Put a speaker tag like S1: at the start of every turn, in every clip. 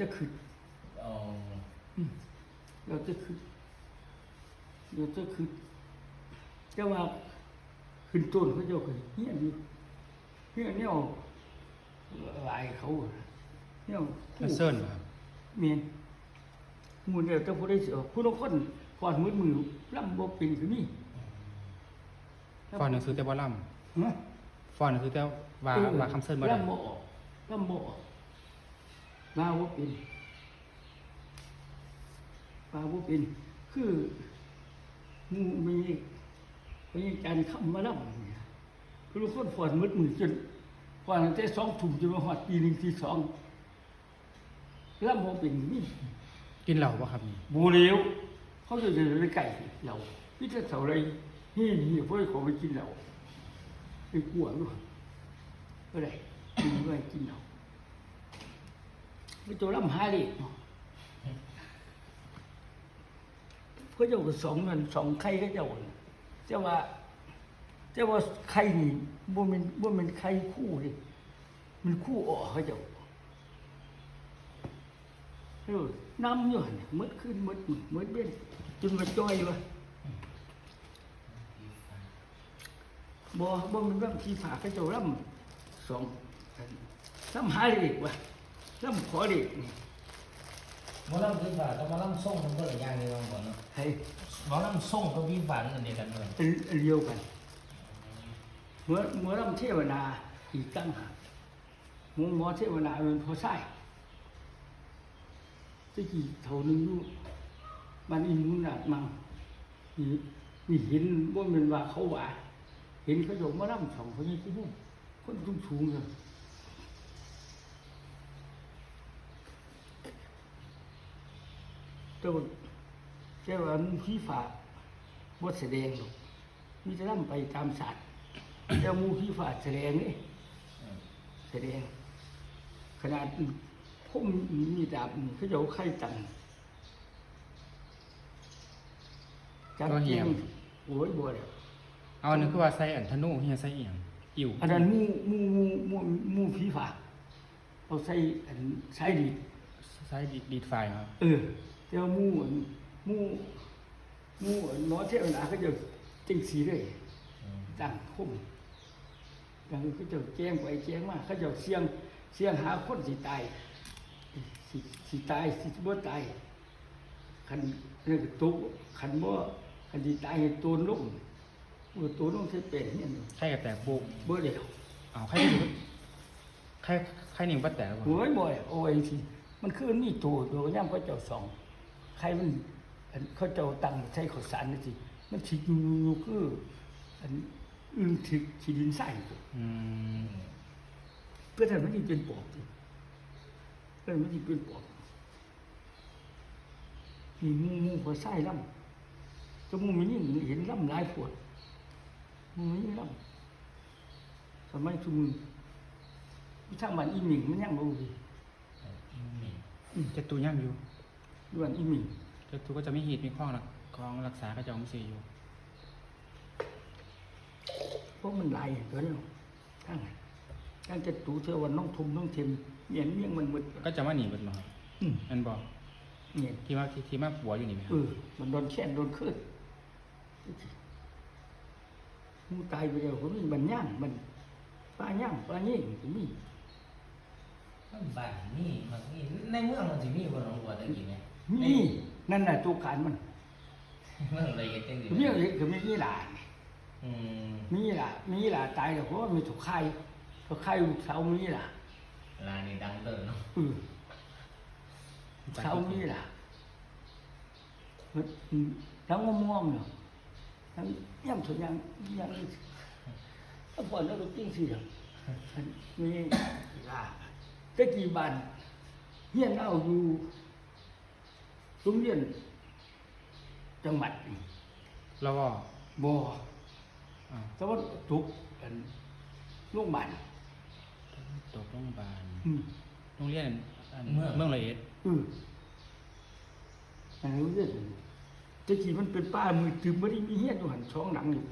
S1: จะขึ้น
S2: อ๋อ
S1: เราจะขึ้นเราจะขึ้นแต่ว่าขึ้นต้นเขาเจ้าก็เฮียนอยู่เฮียนเนี่ยหลายเขาอะเนี่ย
S3: แล้วเซิร์นบ่ครับ
S1: เมียนหมูเนี่ยแต่ผู้ได้เสียผู้ละคนฟอนมือมือลำบ่เป็นคือนี่
S3: ฟอนหนังสือแต่ว่าล่
S1: ฮะำ
S3: ฟอนหนังสือแต่ว่า
S1: เออ
S3: ว่าคำเซิร์นบ่ได้
S1: ลำบ่ออกลำบ่ออก ลาบ่เป็นลาบ่เป็น คือหมูมีมีการคำมาลำเนี่ยผู้ละคนฟอนมือมือจนฟอนตั้งแต่สองทุ่มจนมาฮอดปีหนึงที่สองลำบ่เป็นนี่
S3: กินเหล้าบ่ครับนี่
S1: บูเลียวเขาจะเดินไปไก่เราพี่จะเสาอะไรนี่นี่เพื่อขอไปกินเราไปกลัวด้วยก็ได้กินด้วยกินเรา ไปตัวลำหาเด็กเนาะเจ้าก็สองเงินสองไข่เขาเจ้าน่ะแต่ว่าแต่ว่าไข่นี่บ่มันบ่มันไข่คู่ดิมันคู่ออกเขาเจ้าน้ำอยู่หันมืดขึ้นมืดมืดเบี้ยจนมาจ้อยวะบ่บ่มันร่ำทีฝากกระเจ้าร่ำสองอันร่ำหาเด็กวะ ร่ำขอเด็กนี่
S2: หมอลำคือว่ากับหมอลำส่งมันก็เลยอย่างเดียวกันก่อนเนาะ
S1: ให้
S2: หมอลำส่งกับวิฝันอันเดียวกันเลย
S1: เป็นอันเดียวกันเมื่อเมื่อร่ำเทวดาอีกตั้งหากหมอหมอเทวดาเป็นพอใช่ตะกี้เท่านึงอยู่บ้านอินมุนาดมังนี่นี่เห็นว่ามันว่าเขาว่า เห็นเขาโยมมาล่ำสองคนนี้ที่นู่นคนสูงสูงๆเลย แต่ว่าแต่ว่ามีผีฝาบดแสดงหรอกมีแต่ล่ำไปตามศาสตร์แต่หมูผีฝาแสดงนี่แสดง ขนาดพุ่มมีดาบนี่เขาจะเอาไข่ตังจับเจียงโอ้ยบัวเดียว
S3: เอาอันนึงคือว่าใส่อันธนูเฮียใส่อีหยังอิ่ว
S1: อันนั้นหมูหมูหมูหมูหมูผีฝาเอาใส่อันใส่ดี
S3: ใส่ดีดีดไฟครับ
S1: เออ แต่ว่าหมูอันหมูหมูอันหมอเทวนาเขาจะจังสีเลยตั้งคุ้มดังเขาจะแจ้งไปแจ้งมาเขาจะเสียงเสียงหาคนสิตายสิสิตายสิบ่ตายคันเรื่องตุกคันบ่คันสิตายให้ตูนลงเมื่อตูนลงใช้เป็นเนี่ย
S3: ไข่กับแตกบุก
S1: บ่เดียว
S3: เอาไข่นี่ไข่ไข่นี่บ่แตกบ่
S1: โอ้ยบ่อยโอ้ยสิมันคือมีตัวตัวย่ำเขาเจ้าสอง ใครมันอันเขาเจ้าตังใช้ข้าวสารนี่สิมันสิอยู่อยู่คืออันอึ้งถึกสิดินใส่
S3: อืม
S1: เพื่อทำให้มันเป็นปอบสิเพื่อมันสิเป็นปอบมีหมูหมูหัวไส้ลำจมูกมันนี่เห็นลำหลายปวดหมูนี่ลำสมัยชุมอพี่ช่างบ้านอีหมิงมันยังบ่ดี
S3: เจะตูย่างอยู่
S1: ด่วนอีหมิง
S3: เจะตูก็จะมีหีดมีข้องรักของรักษากระจองสีอยู่
S1: เพราะมันหลายตัวนี้ทั้งทั้งจะตูเทวันน้องทุมน้องเทมเมียนเมี่ยงมันหมด
S3: ก็จะมาหนีเบิดบ่ครับ
S1: อืม
S3: อันบอก
S1: เนี่ย
S3: ที่ว่าที่ที่มาปัวอยู่นี่ไหมค
S1: เอ
S3: รับ
S1: อมันโดนแช่นโดนขึ้นมูตายไปแล้วผมนี่มันย่างมันปลาย่างปลาเงี้ยผมนี่
S2: มันบ้านนี่มันนี่ในเมืองมันสิมีบ่หนองบัวตะกี้เนี่ย
S1: นี่นั่นน่ะตัวการมัน
S2: เมืองอะไรกันจังซี่
S1: เรียกเลยคือมียี่หลา
S2: อืม
S1: มียี่หลามียี่หลาตายแล้วเพราะว่ามีถูกไข่ถูกไข่ลูกสาวมียี่หลา
S2: ร้านนี้ดังเด้อเนาะ
S1: เออเช้านี้ล่ะมันอืมทั้งม่วงๆเนาะทั้งย่ำถุงยางยางนี่ถ้าก่อนเราก็กิ้งสิเนาะอันมีล่ะตะกี้บ้านเฮียนเอาอยู่ โรงเรียนจังหวัดนี่
S3: แล้วก็
S1: บ่
S3: อ่า
S1: แต่ว่าทุกอันโรงพยาบาล
S3: ตกโรงพยาบาล
S1: อืม
S3: โรงเรียนอันเมืองละเอียด
S1: อืมอันนี้เรื่องตะกี้มันเป็นป้ามือถือไม่ได้มีเฮียนอยู่หันช่องหนังอยู่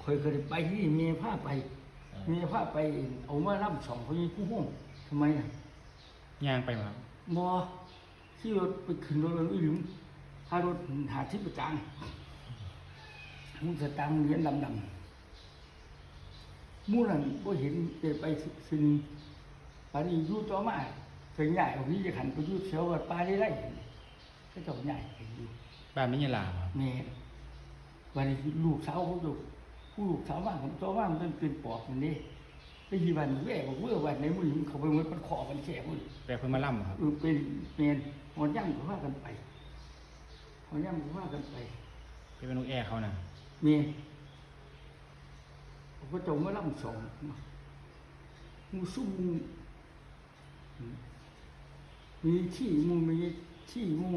S1: เคยเคยได้ไปที่เมียผ้าไปเมียผ้าไปเอามาล่ำสองคนนี้ผู้ห้องทำไมอะ
S3: ย่างไปบ่ครับ
S1: ม อที่รถไปขึ้นรถมันอุ้ยหลุมพารถหาที่ประจางมุสตังค์เหรียญดำๆมู่นั่นบ่เห็นเปไปซึ่งปานนี้อยู่ต่อมาถึงใหญ่ของพี่จะขันไปอยู่เสียววัดป่าได้ไรก็เจ้าใหญ่ไปอยู่
S3: บ้านไม่ยาลาบ่ครับ
S1: แม่วันนี้ลูกสาวเขาอยู่ผู้ลูกสาวบ้านผมตัวบ้านมันเป็นปอบมันนี่ ไปยีวันแย่บอกเมื่อวันไหนมือมันเขาไปมันมันขอมันแฉมือ
S3: แปลเพิ่นมาล่ำบ่ครับ
S1: เออเป็นเมนหอนย่ำก็ว่ากันไปหอนย่ำก็ว่ากันไป
S3: เป็นนกแอร์เขาน่ะ
S1: เมนผมก็จงมาล่ำสองมูซุ่มมูมีที่มูมีที่มู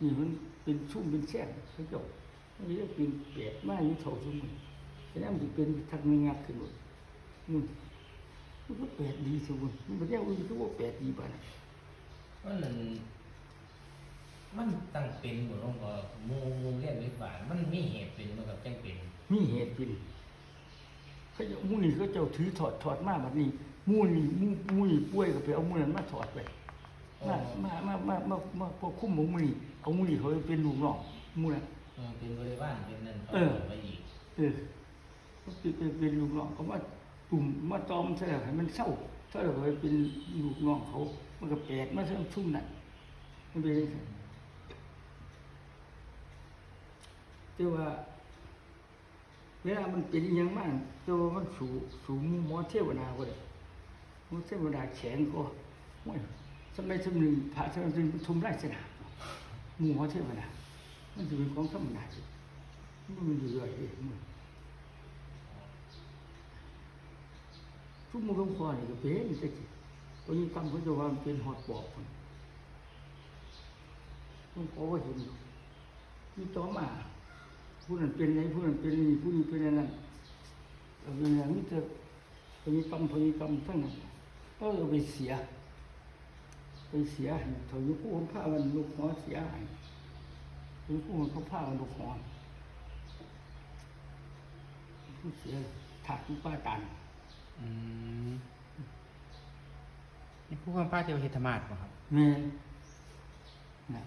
S1: นี่มันเป็นซุ่มเป็นแช่งเขาเจบมันจะเป็นเปียดมากอยู่เท่าซุ่มมือแต่นั้นมันจะเป็นทางมีงักขึ้นหมด มันมันก็แปดดีสุดมันไม่ได้ว่ามันก็ว่าแปดดีป่ะนะ
S2: มันนั่นมันตั้งเป็นบ่ลงก็หมู่หมู่เรียนวิบาลมันมีเหตุเป็นมันกับจังเป็น
S1: มีเหตุเป็นเขาจะมูนี่เขาเจ้าถือถอดถอดมาแบบนี้มูนี่มูมูนี่ป่วยก็ไปเอามูนั้นมาถอดไปมามามามามามาพวกคุ้มของมูนี่เอามูนี่เขาเป็นลูกน้องมูนั้น
S2: เออเป็นบริวารเป็นนั่นเขา
S1: เออ
S2: ไปอีก
S1: เออเขาเป็นเป็นเป็นลูกน้องเขามา ตุ่มมาตอมใส่ให้มันเศร้าถ้าเราไปเป็นลูกน้องเขา มันก็แปลกมาเท่าชุ่มนั่นมันเป็นยังไงแต่ว่า เวลามันเป็นอหยังมากตัวมันสูสูงมอเทวนาก็ได้หมอเทวนาแข็งก็โอ้ยสมัยสมัยหนึ่งพระสมัยหนึ่งทุ่มไร่สนามหมู่มอเทวนามันจะเป็นของธรรมดาสิมันมันอยู่เรื่อยเองมัน ทุกมือของพ่อนี่ก็เป็นแต่กี่ตอนนี้กรรมเขาจะว่ามันเป็นหอดปอบคนหลวงพ่อก็เห็นอยู่ที่ต่อมาผู้นั้นเป็นไงผู้นั้นเป็นนี่ผู้นี้เป็นนั้นเอาเป็นอย่างนี้เถอะพยกรรมพยกรรมทั้งนั้นก็เอาไปเสียไปเสียห้เถาอยู่ผู้คนผ้ามันลูกหัวเสียหายอยู่ผู้คนเขาผ้ามันลูกหัวผู้เสียถักผู้ป้าตัน
S3: นี่ผู้คนพาเทวเฮตมาศบ่ครับ
S1: แม่นนะ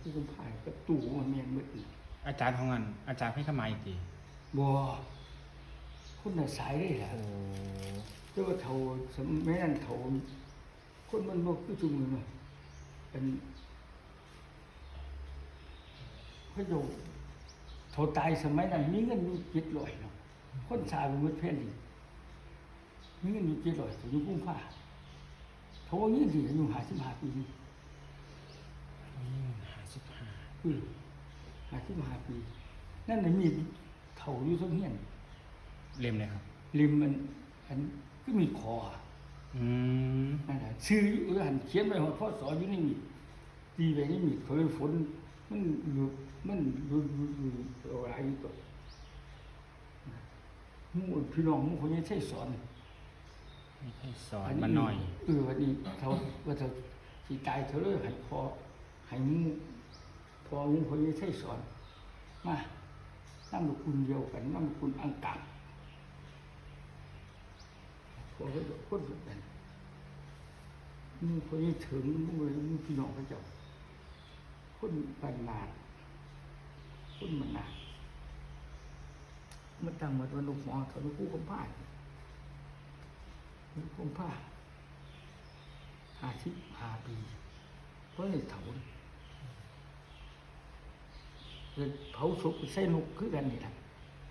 S1: ผู้คนผ้าก็ตู่มันแม่นหมืดน่ะ
S3: อาจารย์ของงานอาจารย์ให้ขมาอีกที
S1: บ่คนน่ะสายได้แหละ
S3: โอ้
S1: เจ้าเท่าสมัยนั้นเท่าคนมันบอกคือจุมือมาเป็นเขาโยเท่าตายสมัยนั้นมีเงินอยู่เจ็ดร้อยเนาะคนสายมันมืดเพ่นดิ มีเงินอยู่เจ็ดร้อยถึงอยู่กุ้งผ้าเขาว่าเงี้ยดีอายุห้าสิบห้าปี
S3: ห้าสิบห้า
S1: อือห้าสิบห้าปี นั่นน่ะมีเท่าอยู่ทั้งเฮียน
S3: เล่มเลยครับ
S1: ริมมันอันก็มีคอ
S3: อืม
S1: นั่นแหละชื่ออยู่หันเขียนไว้หัวพ่อสออยู่นี่มีตีไปนี่มีเคยฝนมันอยู่มันอยู่อยู่อยู่เอาอะไรอยู่ตัวหมู่พี่น้องหมู่คนนี้ใช่สอน
S3: ไม่ ใช่สอนมันหน่อย
S1: เออวันนี้เขาว่าเขาสิตายเธอเลยให้พอให้มู่พอมู่คนนี้ใช่สอนมานั่งลูกคุณเดียวกันนั่งลูกคุณอังกฤษพอเขาจะคนแบบนั้นมึงคนนี้ถึงมึงเลยมึงพี่น้องพระเจ้าคนปันนาดคนมันนาดมันตั้งมาตัวลูกหมอตัวลูกผู้คมผ้า ลูกคมผ้าหาชิบหาปีเพราะในเถาเลยเผาศพใส่นกคือกันนี่แหละ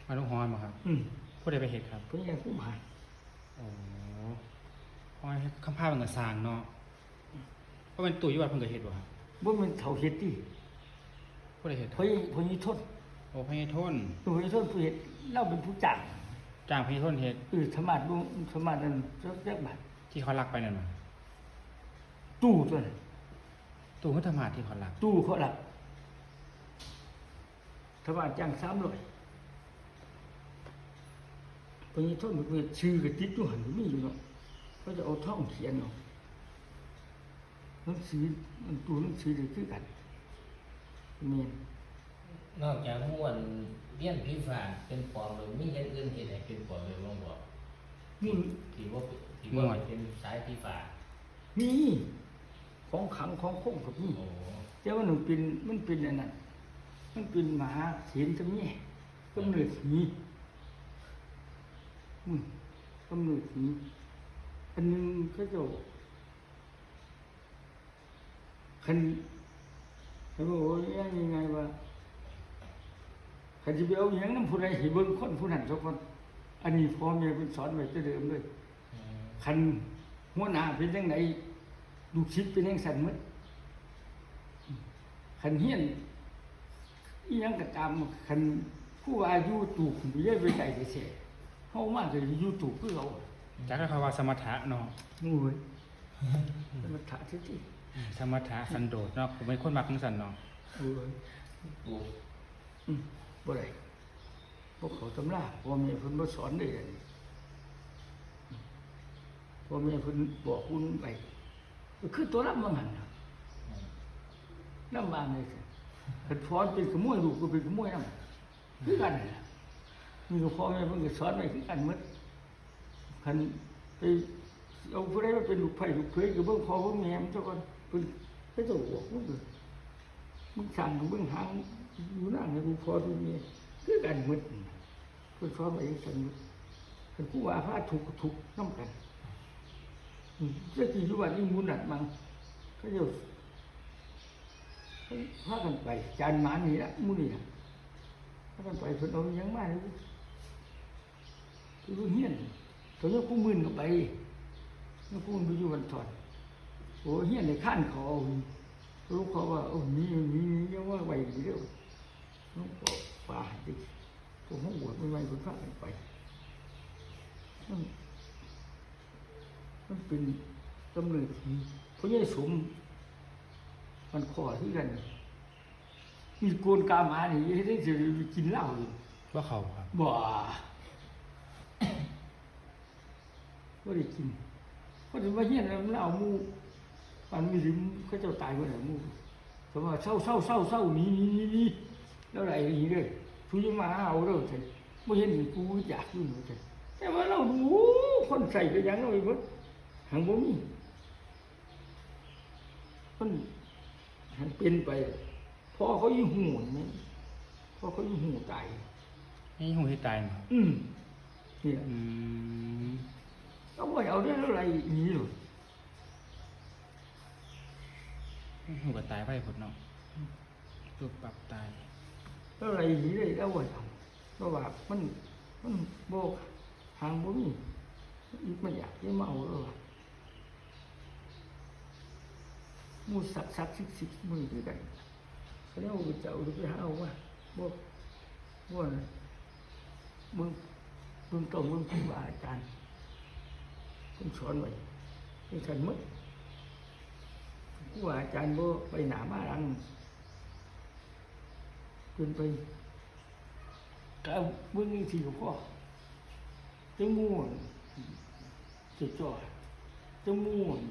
S3: มาลุงฮอนบ่ครับ
S1: อืม
S3: ผู้ใดไปเห็ดครับ
S1: เพื่อยังผู้หาย
S3: โอ้เพราะว่าคำพามันก็สร้างเนาะเพราะมันตู่อยู่วัดเพิ่นก็เฮ็ดบ่ครับ
S1: ว่ามันเถาเฮ็ดที่
S3: ผู้ใดเฮ็ด
S1: เพราะยังเพราะยังทน
S3: โอ้พญาทน
S1: ตัวยังทนผู้เฮ็ดเล่าเป็นผู้จัง
S3: จ้างพญาทนเฮ็ด
S1: เออธรรมะดูธรรมะนั่นเรียกบัตร
S3: ที่เขาลักไปนั่นมา
S1: ตู้ตัวนั้น
S3: ตู่พุทธมาศที่เขาลัก
S1: ตู้เขาหลับธรรมะจ้างสามร้อยพอนี้ทนมันเป็นชื่อกับติดอยู่หันมีอยู่เนาะเขาจะเอาท่องเขียนเนาะหนังสือมันตัวหนังสือเลยคือกันเมียน
S2: นอกจากม่วนเรียนพิฟานเป็นปอบเลยมีอย่างอื่นเห็นให้เป็นปอบเลยลองบอก
S1: นี่
S2: ที่ว่าที่ว่าเป็นสายพิฟาน
S1: มีของขังของคงกับมี
S2: โอ้
S1: แต่ว่ามันเป็นมันเป็นอันนั้นมันเป็นหมาศีลจะมีกำเนิดผีอืมกำเนิดผีอันหนึงเขาเจะคันเขาบอกว่ายังยังไงว่า คันจะไปเอาอย่างนั้นผู้ใดให้เบิ่งคนผู้นั้นสักคนอันนี้พ่อแม่เป็นสอนไว้แต่เดิมเลย
S2: อืม
S1: คันหัวหน้าเป็นยังไงลูกศิษย์เป็นยังสั่นหมดคันเฮียนอีหยังก็ตามคันผู้ว่าอยู่ตูกบ่ได้ไปไกลไปเสียเฮามาก็อยู่ตูกคือเรา
S3: จากนั้นเขาว่าสมถะเนาะ
S1: โอ้ยมันถาที่ที่
S3: อืมสมถะสันโดษเนาะผมเป็นคนมักจังซั่นเนาะ
S1: โอ้ย
S2: ปู
S1: อืม บ่ได้พวกเขาตำราพ่อแม่เพิ่นบ่สอนได้อันนี้พ่อแม่เพิ่นบอกคุณไปคือตัวรับมันหั่นน่ะน้ำบางเลยสิเห็ดฟอนเป็นขโมยลูกก็เป็นขโมยน้ำคือกันน่ะมีพ่อแม่เพิ่งจะสอนไว้คือกันหมดคันไปเอาผู้ใดมาเป็นลูกไผ่ลูกเคยกับเบิ่งพ่อเบิ่งแม่มันเจ้าก่อนเพิ่นไปตัวบอกมึงเลยมึงสั่งเบิ่งหาง อยู่นั่งให้ลูกพ่อดูแม่คือกันหมดเพิ่นสอนไว้อย่างนั้นหมดคันผู้ว่าพระถูกถูกน้ำกันอืมเจ้าที่อยู่บ้านนี่มูนัดมังเขาเจะพากันไป จานหมานี่ละมูนี่ละพากันไปเพิ่นเอายังมาเลยคือเฮี้ยนตัวนี้ผู้มื่นก็ไปนี่ผู้มื่นไปอยู่วันถอดโอ้เฮี้ยนในข้านเขาเอาลูกเขาว่าโอ้มีมีมีเยอะว่าไปดีเดี ยวลูกก็ป่าดิพวกห้องบวชไม่ไหวเพิ่นพากันไปมันมันเป็นกำเนิดที่พระเยซูมันขอที่กัน มีโกนกาหมานี่ให้ได้จะกินเหล้าอยู่
S3: ว่าเขาครับ
S1: บ่ก็ได้กินก็ถึงว่าเฮียนแล้วเหล้าหมูปันมีถึงเขาเจ้าตายคนไหนหมูแต่ว่าเศร้าเศร้าเศร้าเศร้าหนีหนีหนีหนี แล้วไรอย่างนี้เลยทุยงมาเอาเด้อเถอะไม่เห็นกูอยากอยู่เถอะแต่ว่าเราดูคนใส่ก็ยังเราอีกคนหางบ่มีมันมันเป็นไปพอเขายิ่งหูนไหมพอเขายิ่งหูตาย
S3: นี่หูที่ตายมา
S1: อืมเนี่ย
S3: อืม
S1: เอาไว้เอาได้เท่าไหรหนีหรอ
S3: หูก็ตายไปหมดเนาะตัวปรับตาย
S1: เท่าไรหีเลยเอาไว้ทำเพราะว่ามันมันโบกทางบ่มีอีกไม่อยากจะมาเอาแล้วว่ะมูสักสักสิกสิกมือด้วยกันเขาเรียกว่าเจ้าหรือไปหาเอาว่าบ่บ่นะมึงมึงต้องมึงครูบาอาจารย์ผมสอนไว้ให้ฉันหมดครูบาอาจารย์บ่ไปหนามาหลัง จนไปกาเบื้องนี้ที่หลวงพ่อจะม่วนจะจ่อจังม่วน